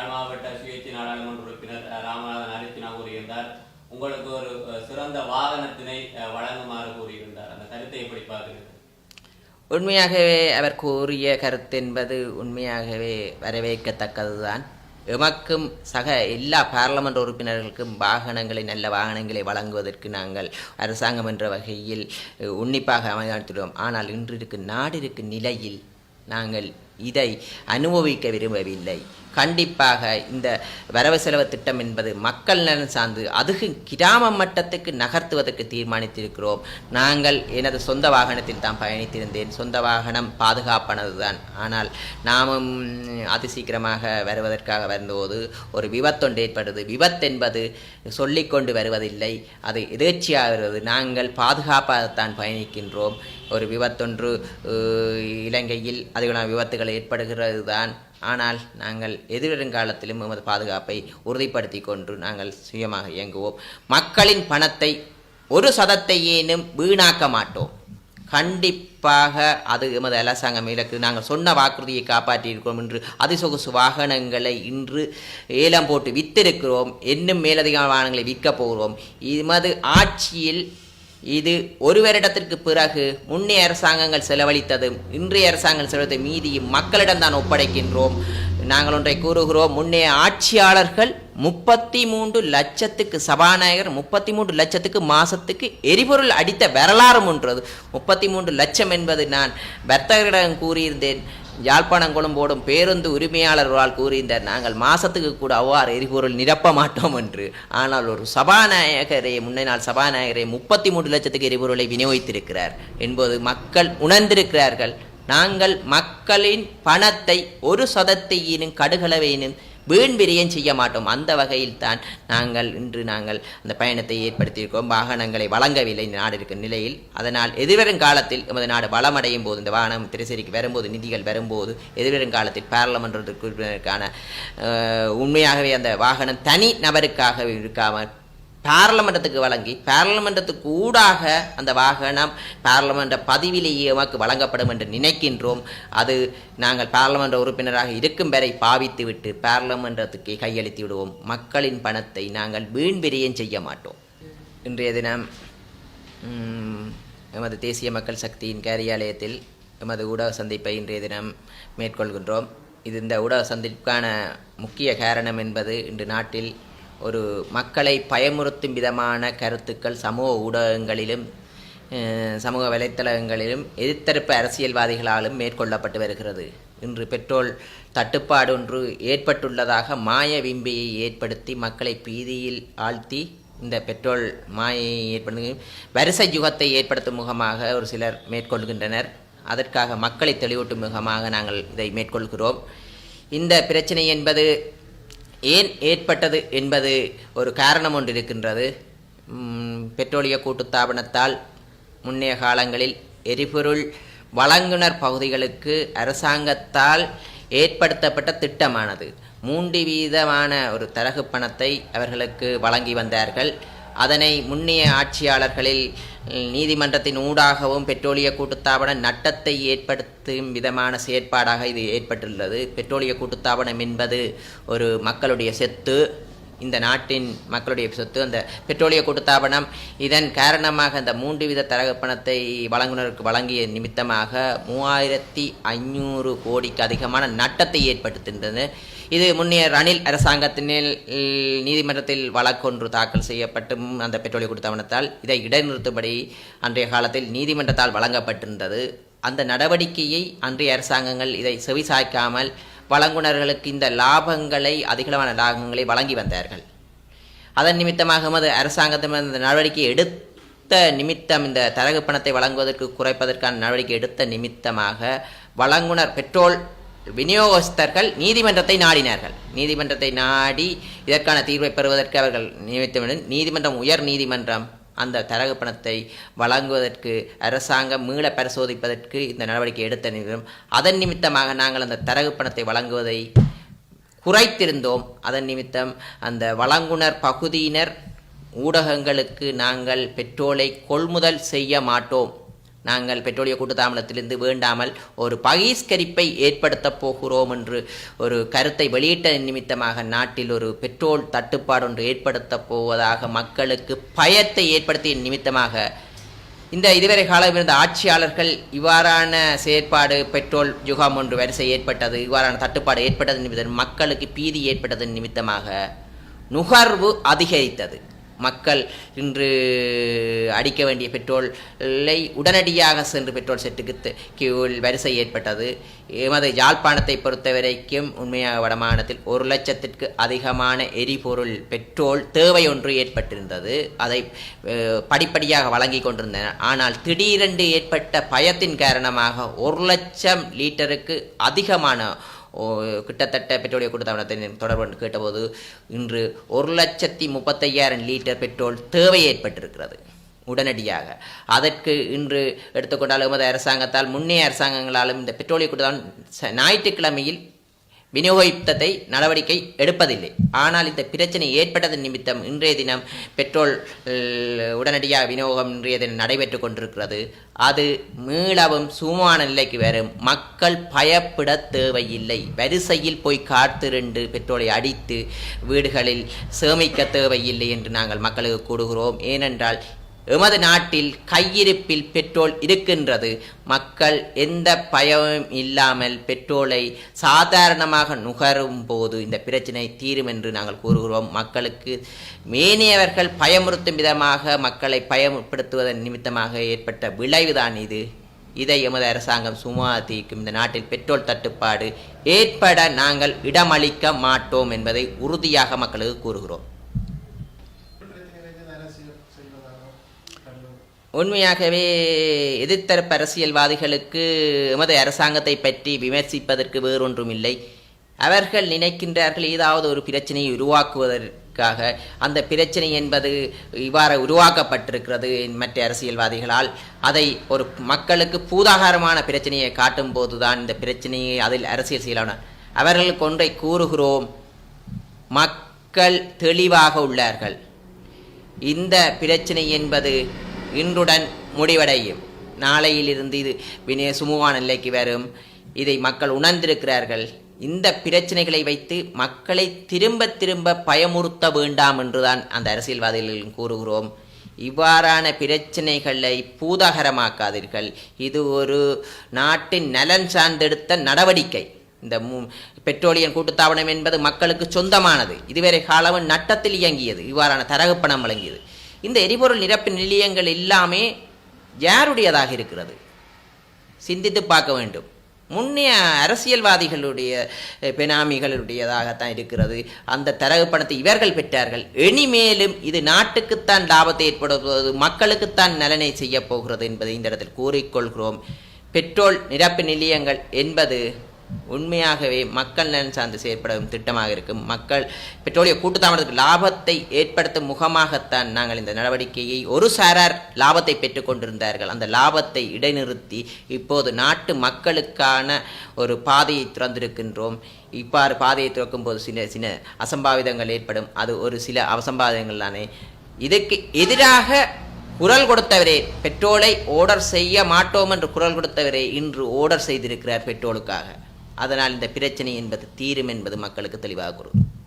யாழ் மாவட்ட சுயேட்சை நாடாளுமன்ற உறுப்பினர் ராமநாதன் அரித்தினா கூறியிருந்தார். உங்களுக்கு ஒரு சிறந்த வாகனத்தினை வழங்குமாறு கூறியிருந்தார். அந்த கருத்தை எப்படி பார்க்கிறீர்கள்? உண்மையாகவே அவர் கூறிய கருத்து என்பது உண்மையாகவே வரவேற்கத்தக்கதுதான். எமக்கும் சக எல்லா பாராளுமன்ற உறுப்பினர்களுக்கும் வாகனங்களை நல்ல வாகனங்களை வழங்குவதற்கு நாங்கள் அரசாங்கம் என்ற வகையில் உன்னிப்பாக அமைத்துள்ளோம் ஆனால் இன்றிருக்கு நாடிருக்கு நிலையில் நாங்கள் இதை அனுபவிக்க விரும்பவில்லை. கண்டிப்பாக இந்த வரவு செலவு திட்டம் என்பது மக்கள் நலன் சார்ந்து அதுக்கு கிராம மட்டத்துக்கு நகர்த்துவதற்கு தீர்மானித்திருக்கிறோம். நாங்கள் எனது சொந்த வாகனத்தில் தான் பயணித்திருந்தேன். சொந்த வாகனம் பாதுகாப்பானது தான் ஆனால் நாமும் அதி சீக்கிரமாக வருவதற்காக வந்தபோது ஒரு விபத்தொன்று ஏற்படுது விபத்து என்பது சொல்லிக்கொண்டு வருவதில்லை. அது எதேர்ச்சியாக வருவது. நாங்கள் பாதுகாப்பாகத்தான் பயணிக்கின்றோம். ஒரு விபத்தொன்று இலங்கையில் அதிகமான விபத்துகள் ஏற்படுகிறது தான் ஆனால் நாங்கள் எதிர்காலத்திலும் எமது பாதுகாப்பை உறுதிப்படுத்தி கொண்டு நாங்கள் சுயமாக இயங்குவோம். மக்களின் பணத்தை ஒரு சதத்தையேனும் வீணாக்க மாட்டோம். கண்டிப்பாக அது எமது அரசாங்கம் இலக்கு. நாங்கள் சொன்ன வாக்குறுதியை காப்பாற்றியிருக்கிறோம் என்று அதிசொகுசு வாகனங்களை இன்று ஏலம் போட்டு வித்திருக்கிறோம். இன்னும் மேலதிக வாகனங்களை விற்கப் போகிறோம். எமது ஆட்சியில் இது ஒரு வருடத்திற்கு பிறகு முன்னைய அரசாங்கங்கள் செலவழித்ததும் இன்றைய அரசாங்கம் செலவழித்த மீதியும் மக்களிடம் தான் ஒப்படைக்கின்றோம். நாங்கள் ஒன்றை கூறுகிறோம் முன்னைய ஆட்சியாளர்கள் முப்பத்தி மூன்று லட்சத்துக்கு சபாநாயகர் முப்பத்தி மூன்று லட்சத்துக்கு மாசத்துக்கு எரிபொருள் அடித்த வரலாறும் ஒன்றது. முப்பத்தி மூன்று லட்சம் என்பது நான் வர்த்தகரிடம் கூறியிருந்தேன். யாழ்ப்பாணங்களும் போடும் பேருந்து உரிமையாளர்களால் கூறியிருந்தார் நாங்கள் மாசத்துக்கு கூட அவ்வாறு எரிபொருள் நிரப்ப மாட்டோம் என்று. ஆனால் ஒரு சபாநாயகரை முன்னே நாள் சபாநாயகரை முப்பத்தி மூன்று லட்சத்துக்கு எரிபொருளை விநியோகித்திருக்கிறார் என்பது மக்கள் உணர்ந்திருக்கிறார்கள். நாங்கள் மக்களின் பணத்தை ஒரு சதத்தையினும் கடுகளவையினும் வீண் விரயம் செய்ய மாட்டோம். அந்த வகையில் தான் நாங்கள் இன்று நாங்கள் அந்த பயணத்தை ஏற்படுத்தியிருக்கோம். வாகனங்களை வழங்கவில்லை. இந்த நாடு இருக்கும் நிலையில் அதனால் எதிர்வரும் காலத்தில் நமது நாடு வளமடையும் போது இந்த வாகனம் திரைசேரிக்கு வரும்போது நிதிகள் வரும்போது எதிர்வரும் காலத்தில் பாராளுமன்ற அஹ், உண்மையாகவே அந்த வாகனம் தனி நபருக்காக இருக்காமல் பாராளுமன்றத்துக்கு வழங்கி பாராளுமன்றத்துக்கு ஊடாக அந்த வாகனம் பாராளுமன்ற பதிவிலேயே எமக்கு வழங்கப்படும் என்று நினைக்கின்றோம். அது நாங்கள் பாராளுமன்ற உறுப்பினராக இருக்கும் வரை பாவித்து விட்டு பாராளுமன்றத்துக்கு கையளித்து விடுவோம். மக்களின் பணத்தை நாங்கள் வீண் விரயம் செய்ய மாட்டோம். இன்றைய தினம் எமது தேசிய மக்கள் சக்தியின் காரியாலயத்தில் எமது ஊடக சந்திப்பை இன்றைய தினம் மேற்கொள்கின்றோம். இது இந்த ஊடக சந்திப்புக்கான முக்கிய காரணம் என்பது இன்று நாட்டில் ஒரு மக்களை பயமுறுத்தும் விதமான கருத்துக்கள் சமூக ஊடகங்களிலும் சமூக வலைத்தளங்களிலும் எதிர்த்தரப்பு அரசியல்வாதிகளாலும் மேற்கொள்ளப்பட்டு வருகிறது. இன்று பெட்ரோல் தட்டுப்பாடு ஒன்று ஏற்பட்டுள்ளதாக மாய விம்பியை ஏற்படுத்தி மக்களை பீதியில் ஆழ்த்தி இந்த பெட்ரோல் மாயை ஏற்படுத்தி வரிசை யுகத்தை ஏற்படுத்தும் முகமாக ஒரு சிலர் மேற்கொள்கின்றனர். அதற்காக மக்களை தெளிவூட்டும் முகமாக நாங்கள் இதை மேற்கொள்கிறோம். இந்த பிரச்சனை என்பது ஏன் ஏற்பட்டது என்பது ஒரு காரணம் ஒன்று இருக்கின்றது பெட்ரோலிய கூட்டுத்தாபனத்தால் முன்னைய காலங்களில் எரிபொருள் வழங்குனர் பகுதிகளுக்கு அரசாங்கத்தால் ஏற்படுத்தப்பட்ட திட்டமானது. மூன்று வீதமான ஒரு தரகு பணத்தை அவர்களுக்கு வழங்கி வந்தார்கள். அதனை முன்னைய ஆட்சியாளர்களில் நீதிமன்றத்தின் ஊடாகவும் பெட்ரோலிய கூட்டுத்தாபனம் நட்டத்தை ஏற்படுத்தும் விதமான செயற்பாடாக இது ஏற்பட்டுள்ளது. பெட்ரோலிய கூட்டுத்தாபனம் என்பது ஒரு மக்களுடைய சொத்து. இந்த நாட்டின் மக்களுடைய சொத்து. அந்த பெட்ரோலிய கூட்டுத்தாபனம் இதன் காரணமாக அந்த மூன்று வித தரப்பணத்தை வழங்குனருக்கு வழங்கிய நிமித்தமாக மூவாயிரத்தி ஐநூறு கோடிக்கு அதிகமான நட்டத்தை ஏற்படுத்துகின்றது. இது முன்னைய ரணில் அரசாங்கத்தினில் நீதிமன்றத்தில் வழக்கொன்று தாக்கல் செய்யப்பட்டும். அந்த பெட்ரோலிய கூட்டுத்தாபனத்தால் இதை இடைநிறுத்தும்படி அன்றைய காலத்தில் நீதிமன்றத்தால் வழங்கப்பட்டிருந்தது. அந்த நடவடிக்கையை அன்றைய அரசாங்கங்கள் இதை செவிசாய்க்காமல் வழங்குனர்களுக்கு இந்த லாபங்களை அதிகளவான லாபங்களை வழங்கி வந்தார்கள். அதன் நிமித்தமாக எமது அரசாங்கத்தின் இந்த நடவடிக்கை எடுத்த நிமித்தம் இந்த தரகு பணத்தை வழங்குவதற்கு குறைப்பதற்கான நடவடிக்கை எடுத்த நிமித்தமாக வழங்குனர் பெட்ரோல் விநியோகஸ்தர்கள் நீதிமன்றத்தை நாடினார்கள். நீதிமன்றத்தை நாடி இதற்கான தீர்வை பெறுவதற்கு அவர்கள் நியமித்தவுடன் நீதிமன்றம் உயர் நீதிமன்றம் அந்த தரகு பணத்தை வழங்குவதற்கு அரசாங்கம் மீள பரிசோதிப்பதற்கு இந்த நடவடிக்கை எடுத்த நிமிடம் அதன் நிமித்தமாக நாங்கள் அந்த தரகு பணத்தை வழங்குவதை குறைத்திருந்தோம். அதன் நிமித்தம் அந்த வழங்குனர் பகுதியினர் ஊடகங்களுக்கு நாங்கள் பெட்ரோலை கொள்முதல் செய்ய மாட்டோம். நாங்கள் பெட்ரோலிய கூட்டுத்தாமலத்திலிருந்து வேண்டாமல் ஒரு பகிஷ்கரிப்பை ஏற்படுத்தப் போகிறோம் என்று ஒரு கருத்தை வெளியிட்ட நிமித்தமாக நாட்டில் ஒரு பெட்ரோல் தட்டுப்பாடு ஒன்று ஏற்படுத்தப் போவதாக மக்களுக்கு பயத்தை ஏற்படுத்திய நிமித்தமாக இந்த இதுவரை காலம் இருந்த ஆட்சியாளர்கள் இவ்வாறான செயற்பாடு பெட்ரோல் யுகம் ஒன்று வரிசை ஏற்பட்டது இவ்வாறான தட்டுப்பாடு ஏற்பட்டது நிமித்தம் மக்களுக்கு பீதி ஏற்பட்டதன் நிமித்தமாக நுகர்வு அதிகரித்தது. மக்கள் இன்று அடிக்க வேண்டிய பெட்ரோலை உடனடியாக சென்று பெட்ரோல் செட்டுக்கு கியூவில் வரிசை ஏற்பட்டது. எமது யாழ்ப்பாணத்தை பொறுத்த வரைக்கும் உண்மையாக வடமாநிலத்தில் ஒரு லட்சத்திற்கு அதிகமான எரிபொருள் பெட்ரோல் தேவை ஒன்று ஏற்பட்டிருந்தது. அதை படிப்படியாக வழங்கி கொண்டிருந்தனர் ஆனால் திடீரென்று ஏற்பட்ட பயத்தின் காரணமாக ஒரு லட்சம் லிட்டருக்கு அதிகமான கிட்டத்தட்ட பெட்ரோலிய கூட்டத்தாபனத்தை தொடர்பு கேட்டபோது இன்று ஒரு லட்சத்தி முப்பத்தையாயிரம் லிட்டர் பெட்ரோல் தேவை ஏற்பட்டிருக்கிறது. உடனடியாக. அதற்கு இன்று எடுத்துக்கொண்டால் எமது அரசாங்கத்தால் முன்னே அரசாங்கங்களாலும் இந்த பெட்ரோலிய கூட்டத்தாபனம் ஞாயிற்றுக்கிழமையில் விநியோகித்ததை நடவடிக்கை எடுப்பதில்லை. ஆனால் இந்த பிரச்சனை ஏற்பட்டதன் நிமித்தம் இன்றைய தினம் பெட்ரோல் உடனடியாக விநியோகம் இன்றைய தினம் நடைபெற்று கொண்டிருக்கிறது. அது மீளவும் சுமமான நிலைக்கு வரும். மக்கள் பயப்பட தேவையில்லை. வரிசையில் போய் காத்திருந்து பெட்ரோலை அடித்து வீடுகளில் சேமிக்க தேவையில்லை என்று நாங்கள் மக்களுக்கு கூடுகிறோம் ஏனென்றால் எமது நாட்டில் கையிருப்பில் பெட்ரோல் இருக்கின்றது. மக்கள் எந்த பயமும் இல்லாமல் பெட்ரோலை சாதாரணமாக நுகரும் போது இந்த பிரச்சனை தீரும் என்று நாங்கள் கூறுகிறோம். மக்களுக்கு மேனியவர்கள் பயமுறுத்தும் விதமாக மக்களை பயப்படுத்துவதன் நிமித்தமாக ஏற்பட்ட விளைவுதான் இது. இதை எமது அரசாங்கம் சும்மா தீர்க்கும். இந்த நாட்டில் பெட்ரோல் தட்டுப்பாடு ஏற்பட நாங்கள் இடமளிக்க மாட்டோம் என்பதை உறுதியாக மக்களுக்கு கூறுகிறோம். உண்மையாகவே எதிர்த்தரப்பு அரசியல்வாதிகளுக்கு எமது அரசாங்கத்தை பற்றி விமர்சிப்பதற்கு வேறொன்றும் இல்லை அவர்கள் நினைக்கின்றார்கள் ஏதாவது ஒரு பிரச்சனையை உருவாக்குவதற்காக. அந்த பிரச்சனை என்பது இவ்வாறு உருவாக்கப்பட்டிருக்கிறது மற்ற அரசியல்வாதிகளால். அதை ஒரு மக்களுக்கு பூதாகாரமான பிரச்சனையை காட்டும் போதுதான் இந்த பிரச்சனையை அதில் அரசியல் செய்யலாம் அவர்களுக்கு ஒன்றை கூறுகிறோம் மக்கள் தெளிவாக உள்ளார்கள். இந்த பிரச்சனை என்பது இன்றுடன் முடிவடையும். நாளையிலிருந்து இது வினய சுமுவான நிலைக்கு வரும். இதை மக்கள் உணர்ந்திருக்கிறார்கள். இந்த பிரச்சனைகளை வைத்து மக்களை திரும்ப திரும்ப பயமுறுத்த வேண்டாம் என்றுதான் அந்த அரசியல்வாதிகள் கூறுகிறோம். இவ்வாறான பிரச்சனைகளை பூதாகரமாக்காதீர்கள். இது ஒரு நாட்டின் நலன் சார்ந்தெடுத்த நடவடிக்கை. இந்த பெட்ரோலியம் கூட்டுத்தாபனம் என்பது மக்களுக்கு சொந்தமானது. இதுவரை காலமும் நட்டத்தில் இயங்கியது. இவ்வாறான தரகு பணம் வழங்கியது. இந்த எரிபொருள் நிரப்பு நிலையங்கள் எல்லாமே யாருடையதாக இருக்கிறது? சிந்தித்து பார்க்க வேண்டும். முன்னைய அரசியல்வாதிகளுடைய பெனாமிகளுடையதாகத்தான் இருக்கிறது. அந்த தரகு பணத்தை இவர்கள் பெற்றார்கள். இனிமேலும் இது நாட்டுக்குத்தான் லாபத்தை ஏற்படுத்துவது மக்களுக்குத்தான் நலனை செய்ய போகிறது என்பதை இந்த இடத்தில் கூறிக்கொள்கிறோம். பெட்ரோல் நிரப்பு நிலையங்கள் என்பது உண்மையாகவே மக்கள் நலன் சார்ந்து செயற்படும் திட்டமாக இருக்கும். மக்கள் பெட்ரோலிய கூட்டுத்தாமதத்துக்கு லாபத்தை ஏற்படுத்தும் முகமாகத்தான் நாங்கள் இந்த நடவடிக்கையை ஒரு சாரார் லாபத்தை பெற்றுக்கொண்டிருந்தார்கள் அந்த லாபத்தை இடைநிறுத்தி இப்போது நாட்டு மக்களுக்கான ஒரு பாதையை திறந்திருக்கின்றோம். இவ்வாறு பாதையை திறக்கும் போது சில சில அசம்பாவிதங்கள் ஏற்படும். அது ஒரு சில அசம்பாவிதங்கள் தானே. இதுக்கு எதிராக குரல் கொடுத்தவரே பெட்ரோலை ஓர்டர் செய்ய மாட்டோம் என்று குரல் கொடுத்தவரே இன்று ஓர்டர் செய்திருக்கிறார் பெட்ரோலுக்காக. அதனால் இந்த பிரச்சனை என்பது தீரும் என்பது மக்களுக்கு தெளிவாக கூறும்.